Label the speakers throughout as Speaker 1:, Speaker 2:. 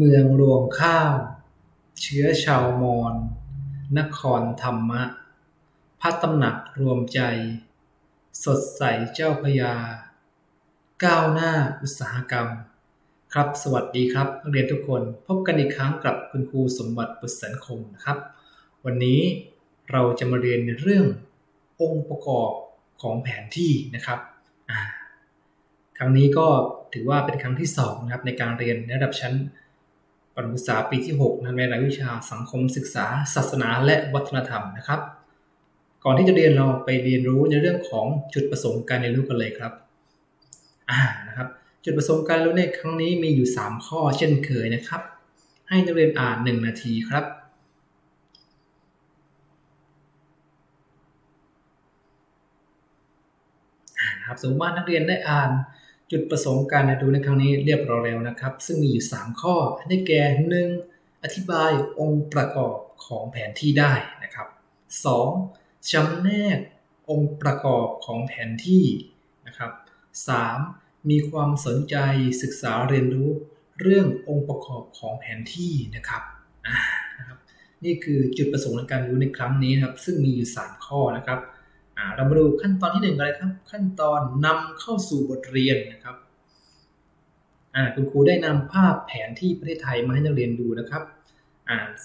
Speaker 1: เมืองรวงข้าว เชื้อชาวมอญ นครธรรมะ พระตำหนักรวมใจ สดใสเจ้าพระยา ก้าวหน้าอุตสาหกรรม ครับสวัสดีครับนักเรียนทุกคนพบกันอีกครั้งกับคุณครูสมบัติบุตรแสนคมนะครับ วันนี้เราจะมาเรียนในเรื่ององค์ประกอบของแผนที่นะครับครั้งนี้ก็ถือว่าเป็นครั้งที่สองนะครับในการเรียนในระดับชั้น ประถมศึกษาปีที่6นะในรายวิชาสังคมศึกษา ศาสนาและวัฒนธรรมนะครับ ก่อนที่จะเรียนเราไปเรียนรู้ในเรื่องของจุดประสงค์การเรียนรู้กันเลยครับอ่านะครับจุดประสงค์การเรียนรู้ในครั้งนี้มีอยู่ 3 ข้อเช่นเคยนะครับ ให้นักเรียนอ่าน 1 นาทีครับนะครับสมมติว่านักเรียนได้อ่าน จุดประสงค์การเรียนรู้ในครั้งนี้เรียบร้อยแล้วนะครับ ซึ่งมีอยู่ 3 ข้อได้แก่ 1. อธิบายองค์ประกอบของแผนที่ได้นะครับ 2. จำแนกองค์ประกอบของแผนที่นะครับ 3. มีความสนใจศึกษาเรียนรู้เรื่ององค์ประกอบของแผนที่นะครับนะครับ นี่คือจุดประสงค์ในการรู้ในครั้งนี้นะครับ ซึ่งมีอยู่ 3 ข้อนะครับ เรามาดูขั้นตอนที่หนึ่งกันเลยครับ ขั้นตอนนำเข้าสู่บทเรียนนะครับคุณครูได้นำภาพแผนที่ประเทศไทยมาให้นักเรียนดูนะครับ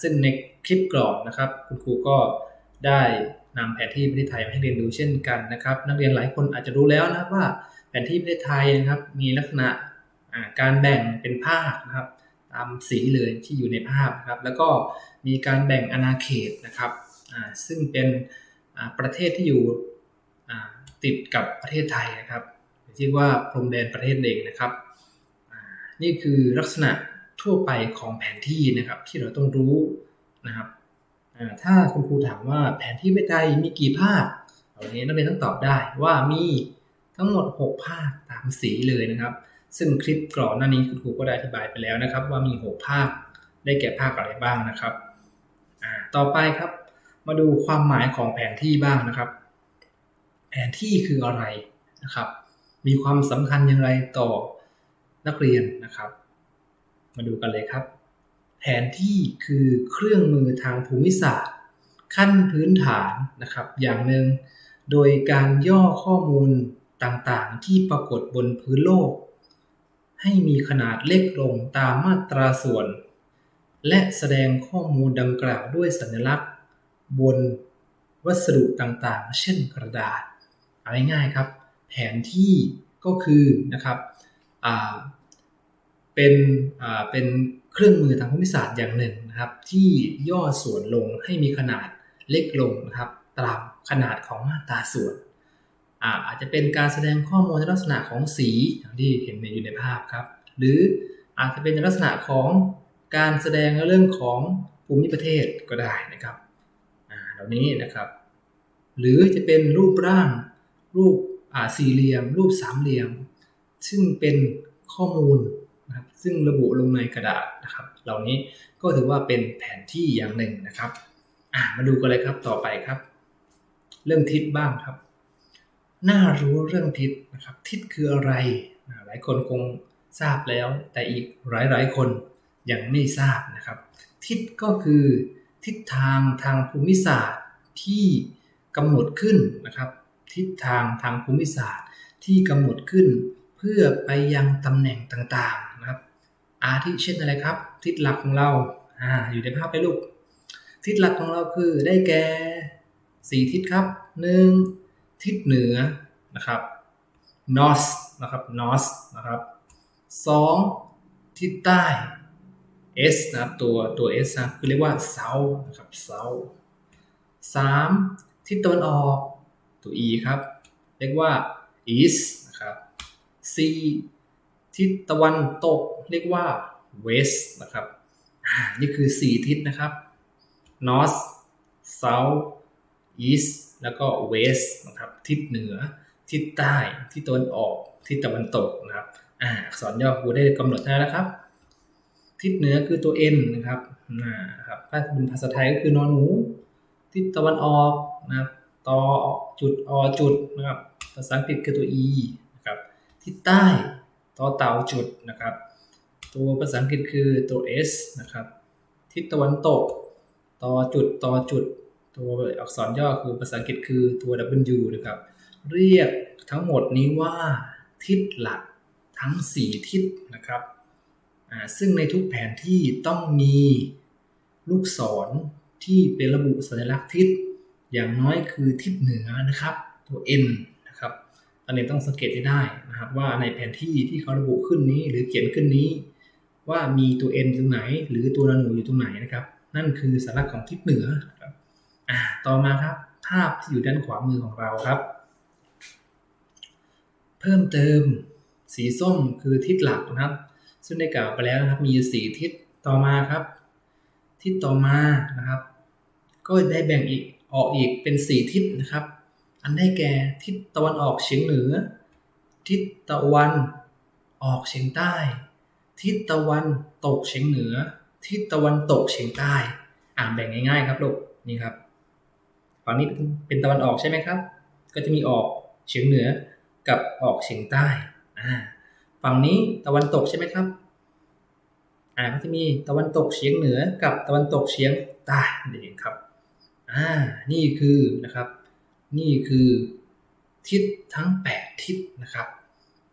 Speaker 1: ซึ่งในคลิปกรอบนะครับ คุณครูก็ได้นำแผนที่ประเทศไทยมาให้เรียนดูเช่นกันนะครับ นักเรียนหลายคนอาจจะรู้แล้วนะว่าแผนที่ประเทศไทยนะครับ มีลักษณะการแบ่งเป็นภาคนะครับ ตามสีเลยที่อยู่ในภาพนะครับ แล้วก็มีการแบ่งอาณาเขตนะครับซึ่งเป็น ประเทศที่อยู่ติดกับประเทศไทยนะครับเรียกว่าพรมแดนประเทศเองนะครับ นี่คือลักษณะทั่วไปของแผนที่นะครับที่เราต้องรู้นะครับถ้าคุณครูถามว่าแผนที่ประเทศไทยมีกี่ภาควันนี้นักเรียนต้องตอบได้ว่ามีทั้งหมด 6 ภาคตามสีเลยนะครับ ซึ่งคลิปก่อนหน้านี้คุณครูก็ได้อธิบายไปแล้วนะครับ ว่ามี 6 ภาคได้แก่ภาคอะไรบ้างนะครับต่อไปครับ มาดูความหมายของแผนที่บ้างนะครับ แผนที่คืออะไรนะครับ มีความสำคัญอย่างไรต่อนักเรียนนะครับ มาดูกันเลยครับ แผนที่คือเครื่องมือทางภูมิศาสตร์ ขั้นพื้นฐานนะครับ อย่างหนึ่งโดยการย่อข้อมูลต่างๆ ที่ปรากฏบนพื้นโลก ให้มีขนาดเล็กลงตามมาตราส่วน และแสดงข้อมูลดังกล่าวด้วยสัญลักษณ์ บนวัสดุต่างๆ เช่นกระดาษเอาง่ายๆครับ แผนที่ก็คือนะครับเป็นเป็นเครื่องมือทางภูมิศาสตร์อย่างหนึ่งนะครับ ที่ย่อส่วนลงให้มีขนาดเล็กลงนะครับตามขนาดของมาตราส่วนอาจจะเป็นการแสดงข้อมูลในลักษณะของสีอย่างที่เห็นอยู่ในภาพครับ หรืออาจจะเป็นในลักษณะของการแสดงเรื่องของภูมิประเทศก็ได้นะครับ เหล่านี้นะครับ หรือจะเป็นรูปร่าง รูปสี่เหลี่ยม รูปสามเหลี่ยม ซึ่งเป็นข้อมูลนะครับซึ่งระบุลงในกระดาษนะครับ เหล่านี้ก็ถือว่าเป็นแผนที่อย่างหนึ่งนะครับมาดูกันเลยครับต่อไปครับ เรื่องทิศบ้างครับน่ารู้เรื่องทิศนะครับ ทิศคืออะไร หลายคนคงทราบแล้ว แต่อีกหลายๆคนยังไม่ทราบนะครับ ทิศก็คือ ทิศทางทางภูมิศาสตร์ที่กำหนดขึ้นนะครับ ทิศทางทางภูมิศาสตร์ที่กำหนดขึ้น เพื่อไปยังตำแหน่งต่างๆนะครับ อาทิเช่นอะไรครับ ทิศหลักของเราอ่าอยู่ในภาพไปลูก ทิศหลักของเราคือได้แก่สี่ทิศครับหนึ่งทิศเหนือนะครับ north นะครับ north นะครับสองทิศใต้ s นะครับตัวตัว s นะคือเรียกว่า south นะครับ south สามทิศตะวันออกตัว e ครับ เรียกว่า east นะครับ c ทิศตะวันตก เรียกว่า west นะครับนี่คือ 4 ทิศนะครับ north south east แล้วก็ west นะครับ ทิศเหนือ ทิศใต้ ทิศตะวันออก ทิศตะวันตกนะครับ อ่าอักษรย่อครูได้กำหนดแล้วครับ ทิศเหนือคือตัว n นะครับนะครับถ้าเป็นภาษาไทยก็คือนอนหนู ทิศตะวันออกนะครับตอจุดอจุดนะครับภาษาอังกฤษคือตัว e นะครับทิศใต้ต่อเต่าจุดนะครับ ตัวภาษาอังกฤษคือตัว S นะครับทิศตะวันตกต่อจุดต่อจุด ตัวอักษรย่อคือภาษาอังกฤษคือตัว W นะครับ เรียกทั้งหมดนี้ว่าทิศหลักทั้ง 4 ทิศนะครับ ซึ่งในทุกแผนที่ต้องมีลูกศรที่เป็นระบุสัญลักษณ์ทิศ อย่างน้อยคือทิศเหนือนะครับ ตัว N นะครับอันนี้ต้องสังเกตให้ได้นะครับว่าในแผนที่ที่เขาระบุขึ้นนี้หรือเขียนขึ้นนี้ ว่ามีตัว N ตรงไหน หรือตัวนาหนูอยู่ตรงไหนนะครับ นั่นคือสัญลักษณ์ของทิศเหนือครับอ่าต่อมาครับภาพที่อยู่ด้านขวามือของเราครับ เพิ่มเติมสีส้มคือทิศหลักนะครับ ซึ่งได้กล่าวไปแล้วนะครับ มีอยู่สี่ทิศต่อมาครับ ทิศต่อมานะครับ ก็ได้แบ่งอีกออกอีกเป็นสี่ทิศนะครับ อันได้แก่ทิศตะวันออกเฉียงเหนือ ทิศตะวันออกเฉียงใต้ ทิศตะวันตกเฉียงเหนือ ทิศตะวันตกเฉียงใต้ อ่านแบ่งง่ายๆครับลูกนี่ครับฝั่งนี้เป็นตะวันออกใช่ไหมครับ ก็จะมีออกเฉียงเหนือกับออกเฉียงใต้อ่า ฝั่งนี้ตะวันตกใช่ไหมครับ อ่าก็จะมีตะวันตกเฉียงเหนือกับตะวันตกเฉียงใต้นี่เองครับ อ่า นี่คือนะครับ นี่คือทิศทั้ง 8 ทิศนะครับ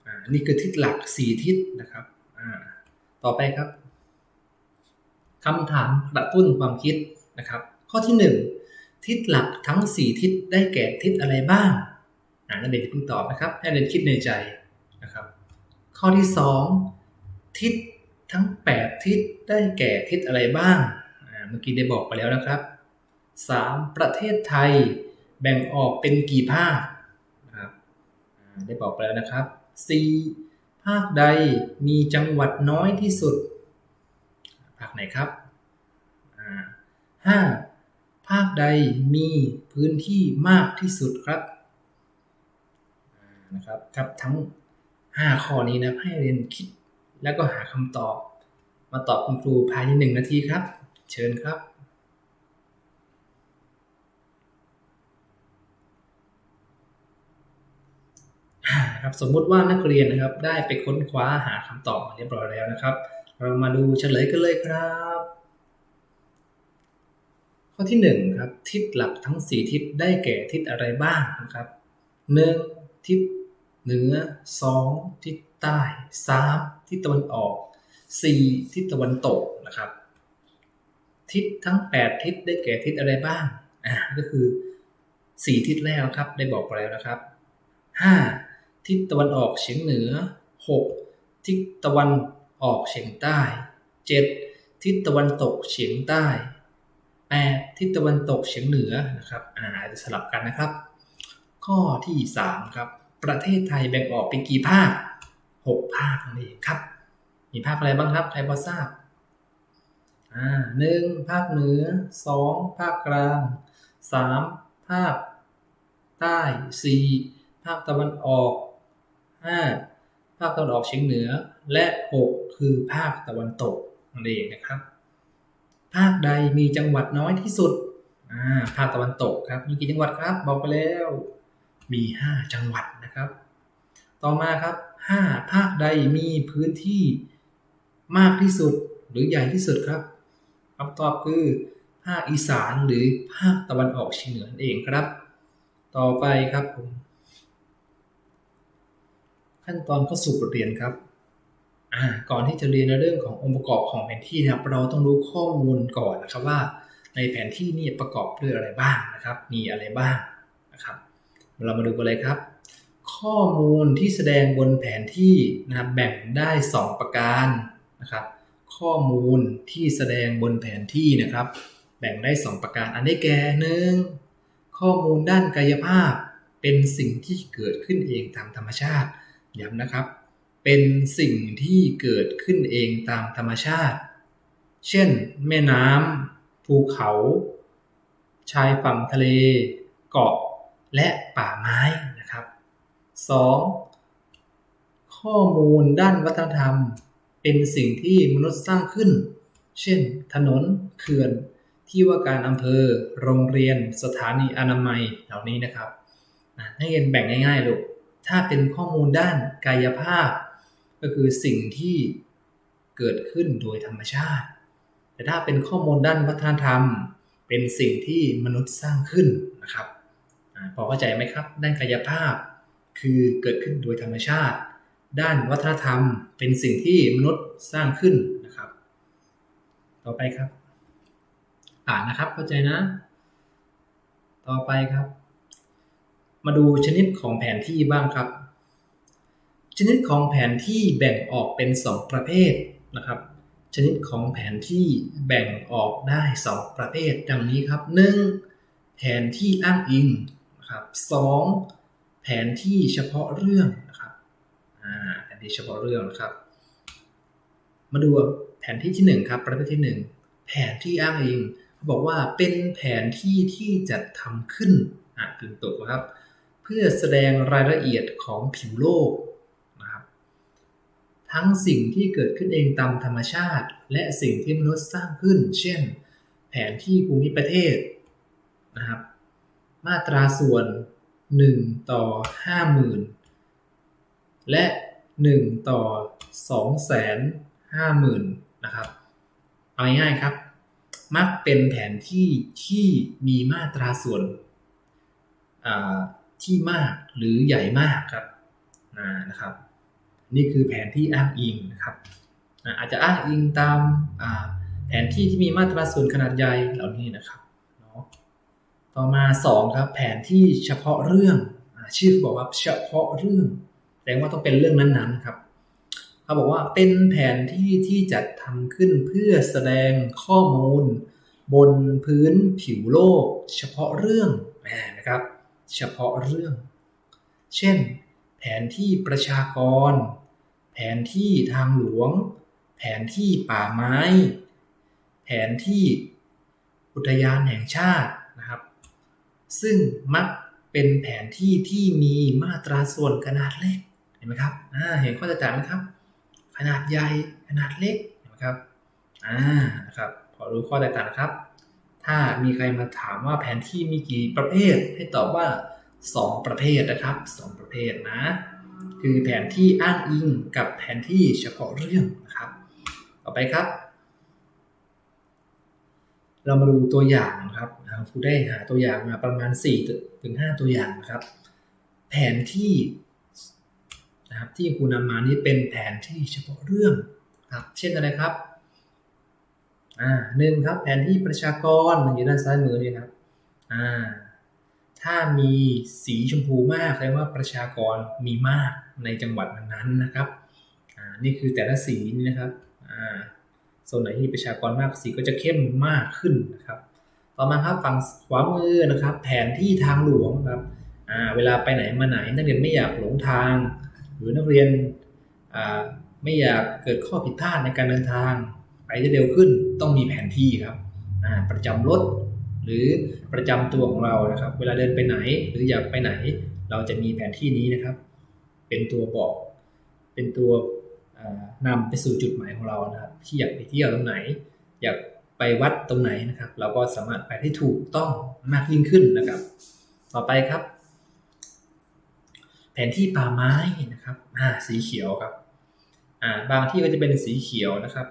Speaker 1: อ่า นี่คือทิศหลัก 4 ทิศนะครับ อ่า ต่อไปครับคำถามกระตุ้นความคิดนะครับ ข้อที่ 1 ทิศหลักทั้ง 4 ทิศได้แก่ทิศอะไรบ้าง อ่านักเรียนเพิ่งตอบนะครับให้เรียนคิดในใจ ข้อที่ 2 ทิศทั้ง 8 ทิศได้แก่ทิศอะไรบ้าง เมื่อกี้ได้บอกไปแล้วนะครับ 3. ประเทศไทยแบ่งออกเป็นกี่ภาคนะครับได้บอกไปแล้วนะครับ 4. ภาคใดมีจังหวัดน้อยที่สุด ภาคไหนครับ 5. ภาคใดมีพื้นที่มากที่สุดครับนะครับครับทั้ง 5ข้อนี้นะให้เรียนคิดแล้วก็หาคำตอบ มาตอบคุณครูภายใน1นาทีครับ เชิญครับครับสมมุติว่านักเรียนนะครับได้ไปค้นคว้าหาคำตอบมาเรียบร้อยแล้วนะครับ เรามาดูเฉลยกันเลยครับ ข้อที่1ครับทิศหลักทั้ง 4 ทิศได้แก่ทิศอะไรบ้างนะครับ 1. ทิศ เหนือ 2. ทิศใต้ 3. ทิศตะวันออก 4. ทิศตะวันตกนะครับ ทิศทั้ง 8 ทิศได้แก่ทิศอะไรบ้างอ่าก็คือ 4 ทิศแรกครับได้บอกไปแล้วนะครับ 5. ทิศตะวันออกเฉียงเหนือ 6. ทิศตะวันออกเฉียงใต้ 7. ทิศตะวันตกเฉียงใต้ 8. ทิศตะวันตกเฉียงเหนือนะครับอ่าจะสลับกันนะครับ ข้อที่ 3 ครับ ประเทศไทยแบ่งออกเป็นกี่ภาค6ภาคนั่นเองครับ มีภาคอะไรบ้างครับ ใครพอทราบอ่าหนึ่งภาคเหนือ2ภาคกลาง3ภาคใต้4ภาคตะวันออก 5. ภาคตะวันออกเฉียงเหนือ และ6คือภาคตะวันตกนั่นเองนะครับ ภาคใดมีจังหวัดน้อยที่สุดอ่าภาคตะวันตกครับ มีกี่จังหวัดครับ บอกไปแล้ว มี 5 จังหวัดนะครับ ต่อมาครับ 5 ภาคใดมีพื้นที่มากที่สุดหรือใหญ่ที่สุดครับคำตอบคือภาคอีสานหรือภาคตะวันออกเฉียงเหนือนั่นเองครับ ต่อไปครับผมขั้นตอนเข้าสู่บทเรียนครับอ่าก่อนที่จะเรียนในเรื่องขององค์ประกอบของแผนที่นะครับเราต้องรู้ข้อมูลก่อนนะครับว่า ในแผนที่นี่ประกอบด้วยอะไรบ้างนะครับ มีอะไรบ้าง เรามาดูกันเลยครับ ข้อมูลที่แสดงบนแผนที่นะครับแบ่งได้ 2 ประการนะครับ ข้อมูลที่แสดงบนแผนที่นะครับ แบ่งได้ 2 ประการ อันได้แก่หนึ่งข้อมูลด้านกายภาพ เป็นสิ่งที่เกิดขึ้นเองตามธรรมชาติย้ำนะครับ เป็นสิ่งที่เกิดขึ้นเองตามธรรมชาติ เช่น แม่น้ำภูเขา ชายฝั่งทะเล เกาะ และป่าไม้นะครับ 2. ข้อมูลด้านวัฒนธรรม เป็นสิ่งที่มนุษย์สร้างขึ้น เช่น ถนนเขื่อน ที่ว่าการอำเภอ โรงเรียน สถานีอนามัยเหล่านี้นะครับให้เรียนแบ่งง่ายๆลูกถ้าเป็นข้อมูลด้านกายภาพ ก็คือสิ่งที่เกิดขึ้นโดยธรรมชาติ แต่ถ้าเป็นข้อมูลด้านวัฒนธรรม เป็นสิ่งที่มนุษย์สร้างขึ้นนะครับ พอเข้าใจไหมครับ ด้านกายภาพ คือเกิดขึ้นโดยธรรมชาติ ด้านวัฒนธรรมเป็นสิ่งที่มนุษย์สร้างขึ้นนะครับ ต่อไปครับ อ่านนะครับเข้าใจนะ ต่อไปครับ มาดูชนิดของแผนที่บ้างครับ ชนิดของแผนที่แบ่งออกเป็น 2 ประเภทนะครับชนิดของแผนที่แบ่งออกได้ 2 ประเภท ดังนี้ครับ 1. แผนที่อ้างอิง นะครับ 2. แผนที่เฉพาะเรื่องนะครับแผนที่เฉพาะเรื่องนะครับ มาดูแผนที่ที่1ครับประเภทที่ 1 แผนที่อ้างอิงเขาบอกว่าเป็นแผนที่ที่จัดทำขึ้นอ่านถึงตัวครับ เพื่อแสดงรายละเอียดของผิวโลกนะครับทั้งสิ่งที่เกิดขึ้นเองตามธรรมชาติ และสิ่งที่มนุษย์สร้างขึ้น เช่น แผนที่ภูมิประเทศนะครับ มาตราส่วน1ต่อ50,000และ1ต่อ250,000นะครับ เอาง่ายๆครับ มักเป็นแผนที่ที่มีมาตราส่วนที่มากหรือใหญ่มากครับนะครับ นี่คือแผนที่อ้างอิงนะครับอาจจะอ้างอิงตามแผนที่ที่มีมาตราส่วนขนาดใหญ่เหล่านี้นะครับ ต่อมา 2 ครับ แผนที่เฉพาะเรื่องชื่อบอกว่าเฉพาะเรื่องแสดงว่าต้องเป็นเรื่องนั้นๆครับเขาบอกว่าเป็นแผนที่ที่จัดทำขึ้นเพื่อแสดงข้อมูล บนพื้นผิวโลก เฉพาะเรื่องนะครับ เฉพาะเรื่อง เช่น แผนที่ประชากร แผนที่ทางหลวง แผนที่ป่าไม้ แผนที่อุทยานแห่งชาตินะครับ ซึ่งมักเป็นแผนที่ที่มีมาตราส่วนขนาดเล็กเห็นไหมครับเห็นข้อแตกต่างไหมครับ ขนาดใหญ่ขนาดเล็กเห็นไหมครับอ่านะครับพอรู้ข้อแตกต่างนะครับ ถ้ามีใครมาถามว่าแผนที่มีกี่ประเภท ให้ตอบว่า 2 ประเภทนะครับ 2 ประเภทนะ คือแผนที่อ้างอิงกับแผนที่เฉพาะเรื่องนะครับ ต่อไปครับ เรามาดูตัวอย่างนะครับ ครูได้หาตัวอย่างมาประมาณ4ถึง5ตัวอย่างนะครับ แผนที่นะครับที่ครูนำมานี้เป็นแผนที่เฉพาะเรื่องครับ เช่นอะไรครับอ่าหนึ่งครับแผนที่ประชากรมันอยู่ด้านซ้ายมือนี่ครับอ่าถ้ามีสีชมพูมากแสดงว่าประชากรมีมากในจังหวัดนั้นนะครับอ่านี่คือแต่ละสีนี่นะครับอ่าโซนไหนที่ประชากรมากสีก็จะเข้มมากขึ้นนะครับ ต่อมาครับฝั่งขวามือนะครับ แผนที่ทางหลวงครับอ่าเวลาไปไหนมาไหนนักเรียนไม่อยากหลงทาง หรือนักเรียนอ่าไม่อยากเกิดข้อผิดพลาดในการเดินทาง ไปได้เร็วขึ้นต้องมีแผนที่ครับอ่าประจำรถหรือประจำตัวของเรานะครับ เวลาเดินไปไหนหรืออยากไปไหน เราจะมีแผนที่นี้นะครับ เป็นตัวบอก เป็นตัวนำไปสู่จุดหมายของเรานะครับ ที่อยากไปเที่ยวตรงไหน อยาก ไปวัดตรงไหนนะครับ เราก็สามารถไปได้ถูกต้องมากยิ่งขึ้นนะครับ ต่อไปครับ แผนที่ป่าไม้นะครับอ่าสีเขียวครับอ่าบางที่ก็จะเป็นสีเขียวนะครับ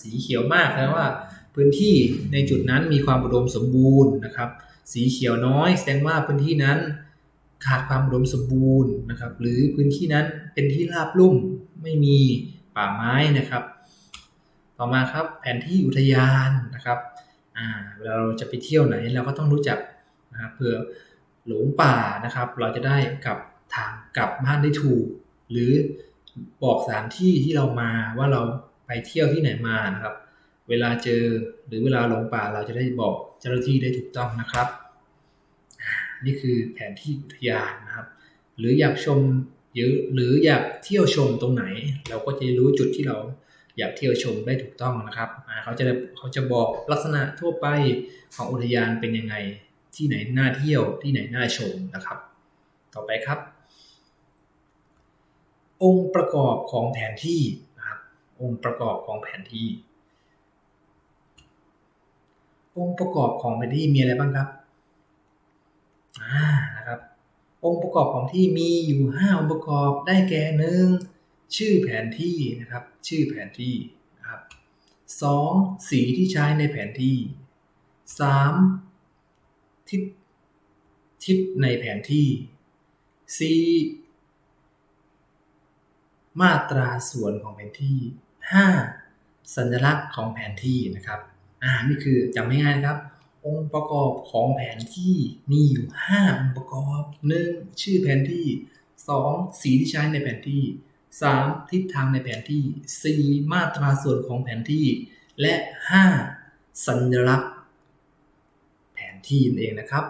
Speaker 1: สีเขียวมากแปลว่า พื้นที่ในจุดนั้นมีความอุดมสมบูรณ์นะครับ สีเขียวน้อยแสดงว่าพื้นที่นั้นขาดความอุดมสมบูรณ์นะครับ หรือพื้นที่นั้นเป็นที่ราบลุ่มไม่มีป่าไม้นะครับ ต่อมาครับแผนที่อุทยานนะครับเวลาเราจะไปเที่ยวไหนเราก็ต้องรู้จักนะครับเพื่อหลงป่านะครับ เราจะได้กลับทางกลับบ้านได้ถูก หรือบอกสถานที่ที่เรามาว่าเราไปเที่ยวที่ไหนมานะครับ เวลาเจอหรือเวลาหลงป่าเราจะได้บอกเจ้าหน้าที่ได้ถูกต้องนะครับ นี่คือแผนที่อุทยานนะครับ หรืออยากชมหรือหรืออยากเที่ยวชมตรงไหน เราก็จะรู้จุดที่เรา อยากเที่ยวชมได้ถูกต้องนะครับเขาจะเขาจะบอกลักษณะทั่วไปของอุทยานเป็นยังไงที่ไหนน่าเที่ยวที่ไหนน่าชมนะครับ ต่อไปครับ องค์ประกอบของแผนที่นะครับ องค์ประกอบของแผนที่ องค์ประกอบของแผนที่มีอะไรบ้างครับอ่านะครับ องค์ประกอบของที่มีอยู่ 5 องค์ประกอบได้แก่หนึ่ง ชื่อแผนที่นะครับ ชื่อแผนที่นะครับ 2. สีที่ใช้ในแผนที่ 3. ทิศทิศในแผนที่ 4. มาตราส่วนของแผนที่ 5. สัญลักษณ์ของแผนที่นะครับอ่านี่คือจำง่ายๆนะครับ องค์ประกอบของแผนที่มีอยู่ 5 องค์ประกอบ 1. ชื่อแผนที่ 2. สีที่ใช้ในแผนที่ 3. ทิศทางในแผนที่ 4. มาตราส่วนของแผนที่ และ 5. สัญลักษณ์แผนที่เองนะครับ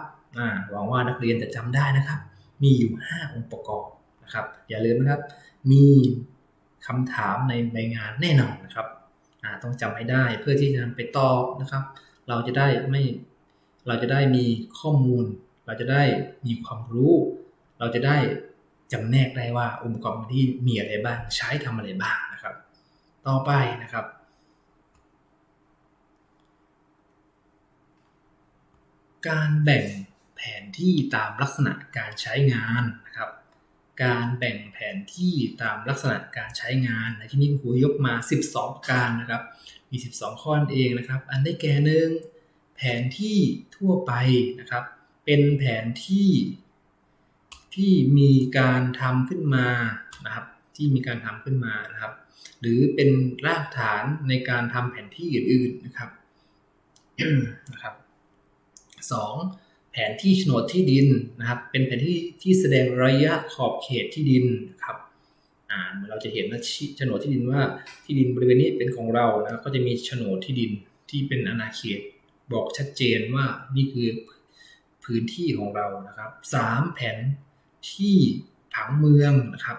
Speaker 1: หวังว่านักเรียนจะจำได้นะครับ มีอยู่ 5 องค์ประกอบนะครับ อย่าลืมนะครับ มีคำถามในใบงานแน่นอนนะครับ ต้องจำให้ได้เพื่อที่จะนำไปตอบนะครับ เราจะได้ไม่เราจะได้มีข้อมูล เราจะได้มีความรู้ เราจะได้ จำแนกได้ว่าองค์ประกอบที่มีอะไรบ้างใช้ทำอะไรบ้างนะครับ ต่อไปนะครับ การแบ่งแผนที่ตามลักษณะการใช้งานนะครับ การแบ่งแผนที่ตามลักษณะการใช้งานในที่นี้ครูยกมา 12 การนะครับมี 12 ข้อนเองนะครับ อันได้แก่หนึ่งแผนที่ทั่วไปนะครับ เป็นแผนที่ ที่มีการทำขึ้นมานะครับ ที่มีการทำขึ้นมานะครับ หรือเป็นรากฐานในการทำแผนที่อื่นๆนะครับนะครับ 2. แผนที่โฉนดที่ดินนะครับ เป็นแผนที่ที่แสดงระยะขอบเขตที่ดินนะครับอ่าเราจะเห็นว่าโฉนดที่ดินว่าที่ดินบริเวณนี้เป็นของเรานะก็จะมีโฉนดที่ดินที่เป็นอาณาเขตบอกชัดเจนว่านี่คือพื้นที่ของเรานะครับ 3. แผน ที่ผังเมืองนะครับ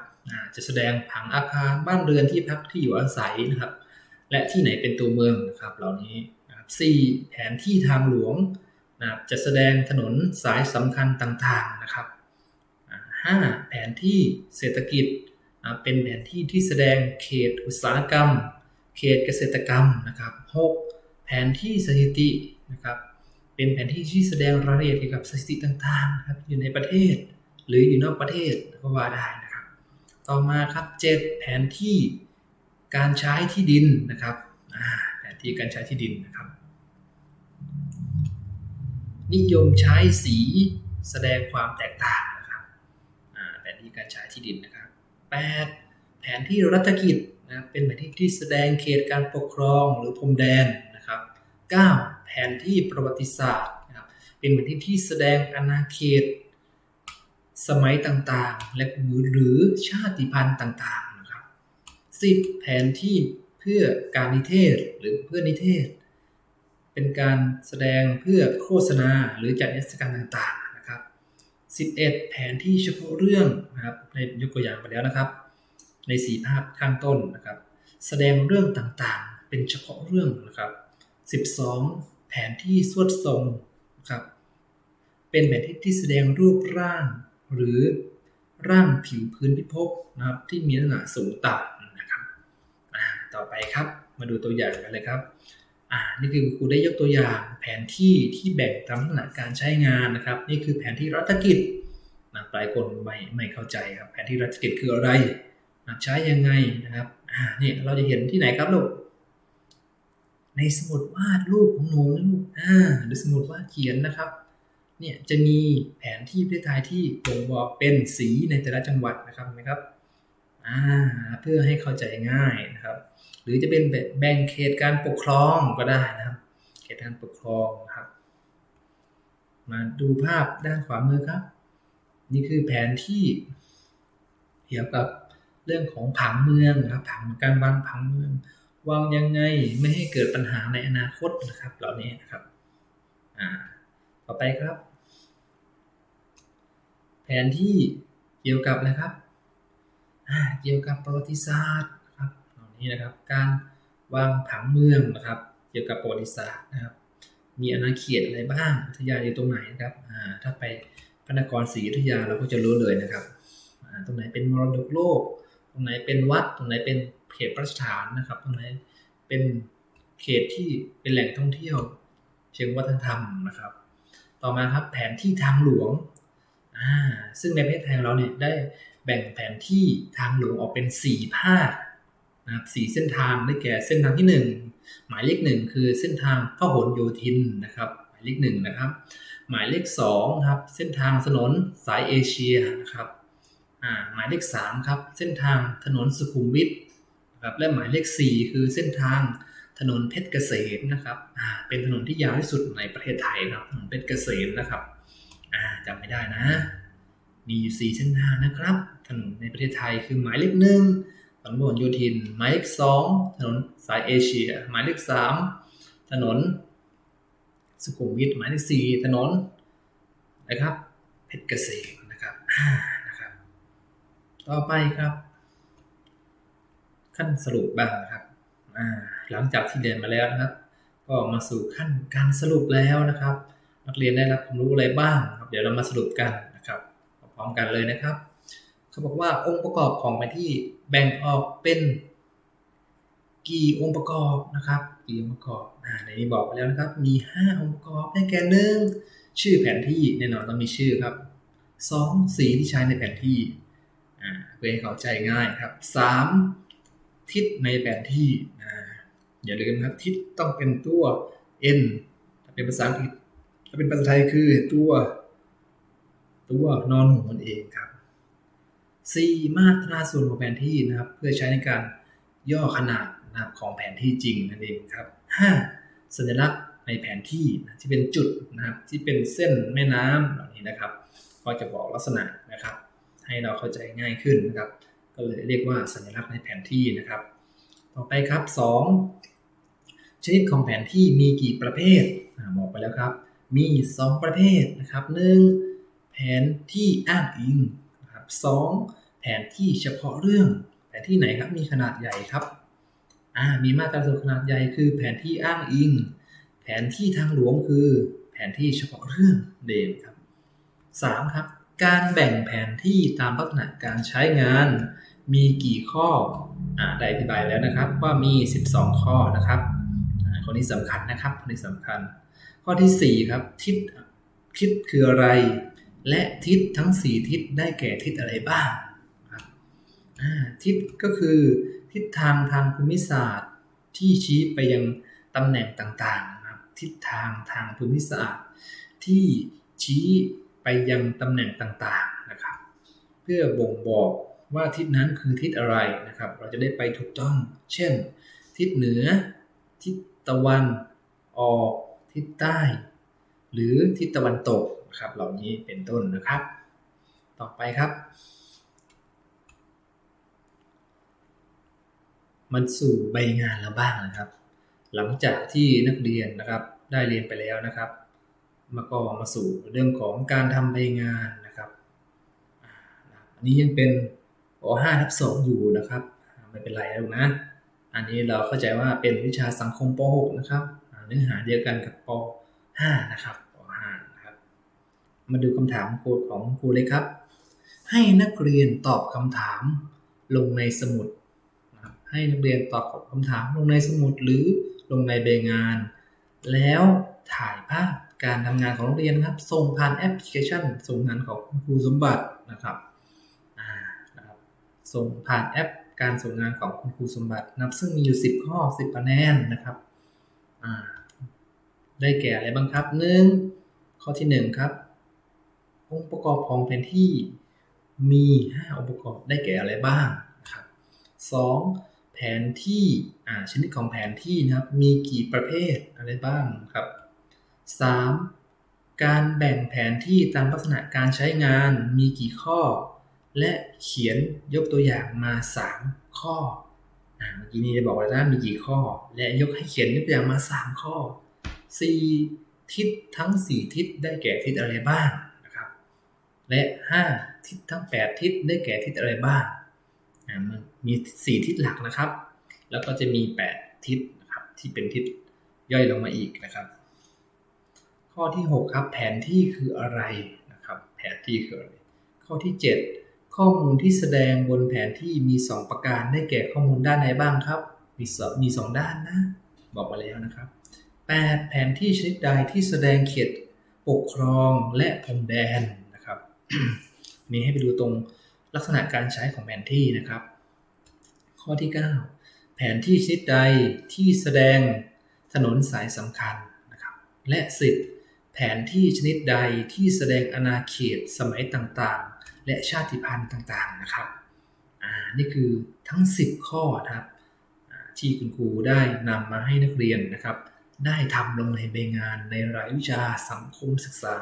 Speaker 1: จะแสดงผังอาคารบ้านเรือนที่พักที่อยู่อาศัยนะครับ และที่ไหนเป็นตัวเมืองนะครับ เหล่านี้นะครับ 4. แผนที่ทางหลวงนะจะแสดงถนนสายสำคัญต่างๆนะครับ 5. แผนที่เศรษฐกิจนะเป็นแผนที่ที่แสดงเขตอุตสาหกรรม เขตเกษตรกรรมนะครับ 6. แผนที่สถิตินะครับ เป็นแผนที่ที่แสดงรายละเอียดเกี่ยวกับสถิติต่างๆนะครับอยู่ในประเทศ หรืออยู่นอกประเทศก็ว่าได้นะครับ ต่อมาครับ 7 แผนที่การใช้ที่ดินนะครับแผนที่การใช้ที่ดินนะครับ นิยมใช้สีแสดงความแตกต่างนะครับแผนที่การใช้ที่ดินนะครับ 8. แผนที่รัฐกิจนะเป็นแผนที่ที่แสดงเขตการปกครองหรือพรมแดนนะครับ 9. แผนที่ประวัติศาสตร์นะครับเป็นแผนที่ที่แสดงอาณาเขต สมัยต่างๆ และหรือชาติพันธุ์ต่างๆนะครับ 10. แผนที่เพื่อการนิเทศหรือเพื่อนิเทศ เป็นการแสดงเพื่อโฆษณาหรือจัดนิทรรศการต่างๆนะครับ 11. แผนที่เฉพาะเรื่องนะครับในยกตัวอย่างไปแล้วนะครับ ในสีภาพข้างต้นนะครับ แสดงเรื่องต่างๆ เป็นเฉพาะเรื่องนะครับ 12. แผนที่สวดทรงนะครับเป็นแผนที่ที่แสดงรูปร่าง หรือร่างผิวพื้นพิภพนะครับที่มีลักษณะสูงต่ำนะครับต่อไปครับมาดูตัวอย่างกันเลยครับอ่านี่คือครูได้ยกตัวอย่างแผนที่ที่แบ่งตามลักษณะการใช้งานนะครับ นี่คือแผนที่รัฐกิจนะหลายคนไม่ไม่เข้าใจครับแผนที่รัฐกิจคืออะไรนะใช้ยังไงนะครับอ่านี่เราจะเห็นที่ไหนครับลูกในสมุดวาดรูปของหนูนะลูกอ่าหรือสมุดวาดเขียนนะครับ เนี่ยจะมีแผนที่ประเทศไทยที่บ่งบอกเป็นสีในแต่ละจังหวัดนะครับไหมครับอ่าเพื่อให้เข้าใจง่ายนะครับ หรือจะเป็นแบ่งเขตการปกครองก็ได้นะครับ เขตการปกครองนะครับ มาดูภาพด้านขวามือครับ นี่คือแผนที่เกี่ยวกับเรื่องของผังเมืองนะครับผังการวางผังเมือง วางยังไงไม่ให้เกิดปัญหาในอนาคตนะครับ เหล่านี้นะครับ อ่า ต่อไปครับ แผนที่เกี่ยวกับนะครับเกี่ยวกับประวัติศาสตร์ครับเหล่านี้นะครับ การวางผังเมืองนะครับ เกี่ยวกับประวัติศาสตร์นะครับ มีอาณาเขตอะไรบ้างพัทยาอยู่ตรงไหนนะครับถ้าไปพระนครศรีอยุธยาเราก็จะรู้เลยนะครับตรงไหนเป็นมรดกโลก ตรงไหนเป็นวัด ตรงไหนเป็นเขตพระราชฐานนะครับ ตรงไหนเป็นเขตที่เป็นแหล่งท่องเที่ยว เชิงวัฒนธรรมนะครับ ต่อมาครับแผนที่ทางหลวง ซึ่งในประเทศไทยเราเนี่ยได้แบ่งแผนที่ทางหลวงออกเป็น 4 ภาคนะครับสี่เส้นทางได้แก่เส้นทางที่ 1 หมายเลขหนึ่งคือเส้นทางพหลโยธินนะครับ หมายเลขหนึ่งนะครับ หมายเลข2ครับเส้นทางถนนสายเอเชียนะครับหมายเลข3ครับเส้นทางถนนสุขุมวิทนะครับและหมายเลข 4 คือเส้นทางถนนเพชรเกษมนะครับเป็นถนนที่ยาวที่สุดในประเทศไทยครับถนนเพชรเกษมนะครับ อ่าจำไม่ได้นะ มีอยู่สี่เส้นทางนะครับ ถนนในประเทศไทยคือหมายเลขหนึ่งถนนพหลโยธิน หมายเลขสองถนนสายเอเชีย หมายเลขสามถนน สุขุมวิทหมายเลขสี่ถนนนะครับเพชรเกษมนะครับนะครับ ต่อไปครับ ขั้นสรุปบ้างนะครับหลังจากที่เรียนมาแล้วนะครับ ก็มาสู่ขั้นการสรุปแล้วนะครับ นักเรียนได้รับความรู้อะไรบ้างครับเดี๋ยวเรามาสรุปกันนะครับพร้อมกันเลยนะครับ เขาบอกว่าองค์ประกอบของแผนที่แบ่งออกเป็น กี่องค์ประกอบนะครับกี่องค์ประกอบอ่าในนี้บอกไปแล้วนะครับ มี 5 องค์ประกอบได้แก่หนึ่งชื่อแผนที่แน่นอนต้องมีชื่อครับสองสีที่ใช้ในแผนที่อ่าเพื่อให้เข้าใจง่ายครับสามทิศในแผนที่อ่าอย่าลืมนะครับทิศต้องเป็นตัว n ถ้าเป็นภาษาอังกฤษ ถ้าเป็นภาษาไทยคือตัว ตัวนอนหนูนั่นเองครับ 4. มาตราส่วนของแผนที่นะครับ เพื่อใช้ในการย่อขนาดนะครับของแผนที่จริงนั่นเองครับ 5. สัญลักษณ์ในแผนที่นะที่เป็นจุดนะครับที่เป็นเส้นแม่น้ำเหล่านี้นะครับ ก็จะบอกลักษณะนะครับ ให้เราเข้าใจง่ายขึ้นนะครับ ก็เลยเรียกว่าสัญลักษณ์ในแผนที่นะครับ ต่อไปครับ 2. ชนิดของแผนที่มีกี่ประเภทบอกไปแล้วครับ มี 2 ประเภทนะครับหนึ่งแผนที่อ้างอิงนะครับสองแผนที่เฉพาะเรื่อง แผนที่ไหนครับมีขนาดใหญ่ครับอ่ามีมาตราส่วนขนาดใหญ่คือแผนที่อ้างอิง แผนที่ทางหลวงคือ แผนที่เฉพาะเรื่องเด่นครับสามครับการแบ่งแผนที่ตามลักษณะการใช้งาน มีกี่ข้ออ่าได้อธิบายแล้วนะครับว่ามี 12 ข้อนะครับอ่าข้อนี้สำคัญนะครับข้อนี้สำคัญ ข้อที่ 4 ครับ ทิศทิศคืออะไร และทิศทั้ง 4 ทิศได้แก่ทิศอะไรบ้างครับทิศก็คือทิศทางทางภูมิศาสตร์ที่ชี้ไปยังตำแหน่งต่างๆครับทิศทางทางภูมิศาสตร์ที่ชี้ไปยังตำแหน่งต่างๆนะครับ เพื่อบ่งบอกว่าทิศนั้นคือทิศอะไรนะครับ เราจะได้ไปถูกต้อง เช่น ทิศเหนือ ทิศตะวันออก ทิศใต้ หรือทิศตะวันตกนะครับเหล่านี้เป็นต้นนะครับ ต่อไปครับ มันสู่ใบงานแล้วบ้างนะครับ หลังจากที่นักเรียนนะครับได้เรียนไปแล้วนะครับ มาก็มาสู่เรื่องของการทำใบงานนะครับอันนี้ยังเป็นป .5 ทับ2อยู่นะครับ ไม่เป็นไรแล้วนะ อันนี้เราเข้าใจว่าเป็นวิชาสังคมป .6 นะครับ เนื้อหาเดียวกันกับป .5 นะครับป .5 นะครับ มาดูคำถามโคดของครูเลยครับ ให้นักเรียนตอบคำถามลงในสมุดนะครับให้นักเรียนตอบคำถามลงในสมุดหรือลงในใบงาน แล้วถ่ายภาพการทำงานของนักเรียนครับ ส่งผ่านแอปพลิเคชัน ส่งงานของคุณครูสมบัตินะครับนะครับ ส่งผ่านแอปการส่งงานของคุณครูสมบัตินับซึ่งมีอยู่ 10 ข้อ 10คะแนนนะครับ ได้แก่อะไรบ้างครับหนึ่งข้อที่ 1 ครับ องค์ประกอบของแผนที่มี 5 องค์ประกอบได้แก่อะไรบ้างนะครับสองแผนที่ชนิดของแผนที่นะครับ มีกี่ประเภทอะไรบ้างครับ 3. การแบ่งแผนที่ตามลักษณะการใช้งานมีกี่ข้อ และเขียนยกตัวอย่างมา 3 ข้อเมื่อกี้นี้ได้บอกไว้แล้วมีกี่ข้อ และยกให้เขียนยกตัวอย่างมา 3 ข้อ 4. ทิศทั้ง 4 ทิศได้แก่ทิศอะไรบ้างนะครับ และ 5. ทิศทั้ง 8 ทิศได้แก่ทิศอะไรบ้างอ่ามี 4 ทิศหลักนะครับ แล้วก็จะมี 8 ทิศนะครับที่เป็นทิศย่อยลงมาอีกนะครับ ข้อที่ 6 ครับ แผนที่คืออะไรนะครับ แผนที่คืออะไร ข้อที่ 7 ข้อมูลที่แสดงบนแผนที่มี 2 ประการได้แก่ข้อมูลด้านไหนบ้างครับ มีสมี 2 ด้านนะ บอกมาแล้วนะครับ 8 แผนที่ชนิดใดที่แสดงเขตปกครองและพรมแดนนะครับมีให้ไปดูตรงลักษณะการใช้ของแผนที่นะครับ ข้อที่9นที่ชนิดใดที่แสดงถนนสายสำคัญนะครับและสิบแผนที่ชนิดใดที่แสดงอาณาเขตสมัยต่างๆ และชาติพันธุ์ต่างๆนะครับอ่านี่คือทั้ง 10 ข้อนะครับที่คุณครูได้นำมาให้นักเรียนนะครับ ได้ทำลงในใบงานในรายวิชาสังคมศึกษา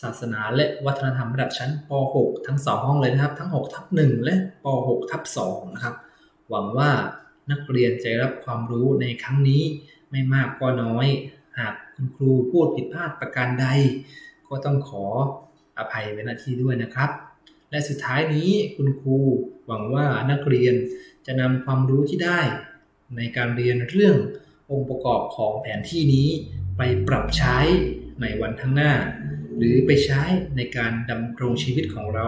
Speaker 1: ศาสนาและวัฒนธรรมระดับชั้นป .6 ทั้ง 2 ห้องเลยนะครับ ทั้ง 6 ทับ 1 และป .6 ทับ 2 นะครับ หวังว่านักเรียนจะรับความรู้ในครั้งนี้ไม่มากก็น้อย หากคุณครูพูดผิดพลาดประการใด ก็ต้องขออภัยไว้ณที่ด้วยนะครับ และสุดท้ายนี้คุณครูหวังว่านักเรียนจะนำความรู้ที่ได้ ในการเรียนเรื่อง องค์ประกอบของแผนที่นี้ไปปรับใช้ในวันข้างหน้า หรือไปใช้ในการดำรงชีวิตของเรา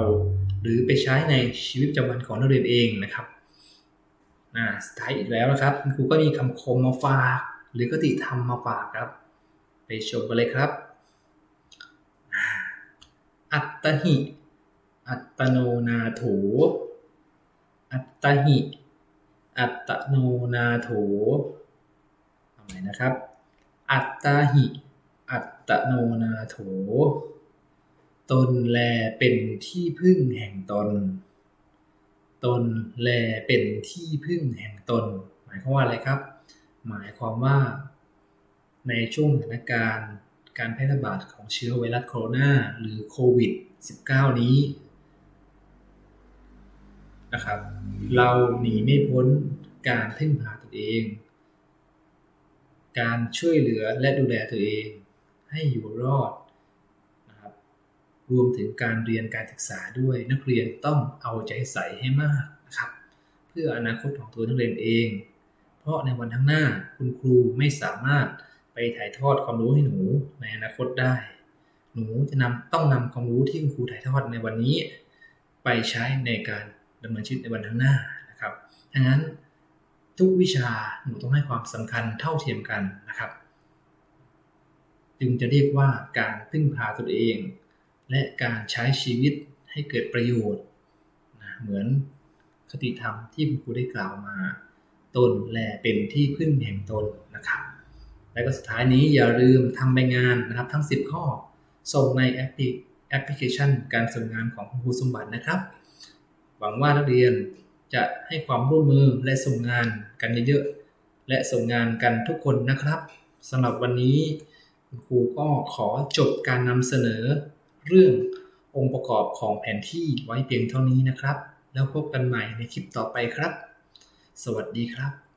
Speaker 1: หรือไปใช้ในชีวิตประจำวันของนักเรียนเองนะครับอ่าสุดท้ายอีกแล้วนะครับคุณครูก็มีคำคมมาฝาก หรือคติธรรมมาฝากครับ ไปชมกันเลยครับ อัตตหิ อัตโนนาโถ อัตตหิ อัตโนนาโถ ทำไมนะครับ อัตตหิ อัตโนนาโถ ตนแลเป็นที่พึ่งแห่งตน ตนแลเป็นที่พึ่งแห่งตน หมายความว่าอะไรครับ หมายความว่า ในช่วงสถานการณ์การแพร่ระบาดของเชื้อไวรัสโคโรนาหรือโควิด -19 นี้นะครับ เราหนีไม่พ้นการพึ่งพาตัวเอง การช่วยเหลือและดูแลตัวเอง ให้อยู่รอดนะครับรวมถึงการเรียนการศึกษาด้วยนักเรียนต้องเอาใจใส่ให้มากนะครับเพื่ออนาคตของตัวนักเรียนเอง เพราะในวันข้างหน้าคุณครูไม่สามารถไปถ่ายทอดความรู้ให้หนูในอนาคตได้ หนูจะนำต้องนำความรู้ที่คุณครูถ่ายทอดในวันนี้ ไปใช้ในการดำเนินชีวิตในวันข้างหน้านะครับดังนั้น ทุกวิชาหนูต้องให้ความสำคัญเท่าเทียมกันนะครับ จึงจะเรียกว่าการพึ่งพาตนเอง และการใช้ชีวิตให้เกิดประโยชน์นะเหมือนคติธรรมที่คุณครูได้กล่าวมาตนแลเป็นที่พึ่งแห่งตนนะครับ และก็สุดท้ายนี้อย่าลืมทำใบงานนะครับ ทั้ง 10 ข้อ ส่งในแอปพลิแอปพลิเคชัน การส่งงานของคุณครูสมบัตินะครับ หวังว่านักเรียน จะให้ความร่วมมือและส่งงานกันเยอะๆและส่งงานกันทุกคนนะครับสำหรับวันนี้คุณครูก็ขอจบการนำเสนอ เรื่ององค์ประกอบของแผนที่ไว้เพียงเท่านี้นะครับ แล้วพบกันใหม่ในคลิปต่อไปครับ สวัสดีครับ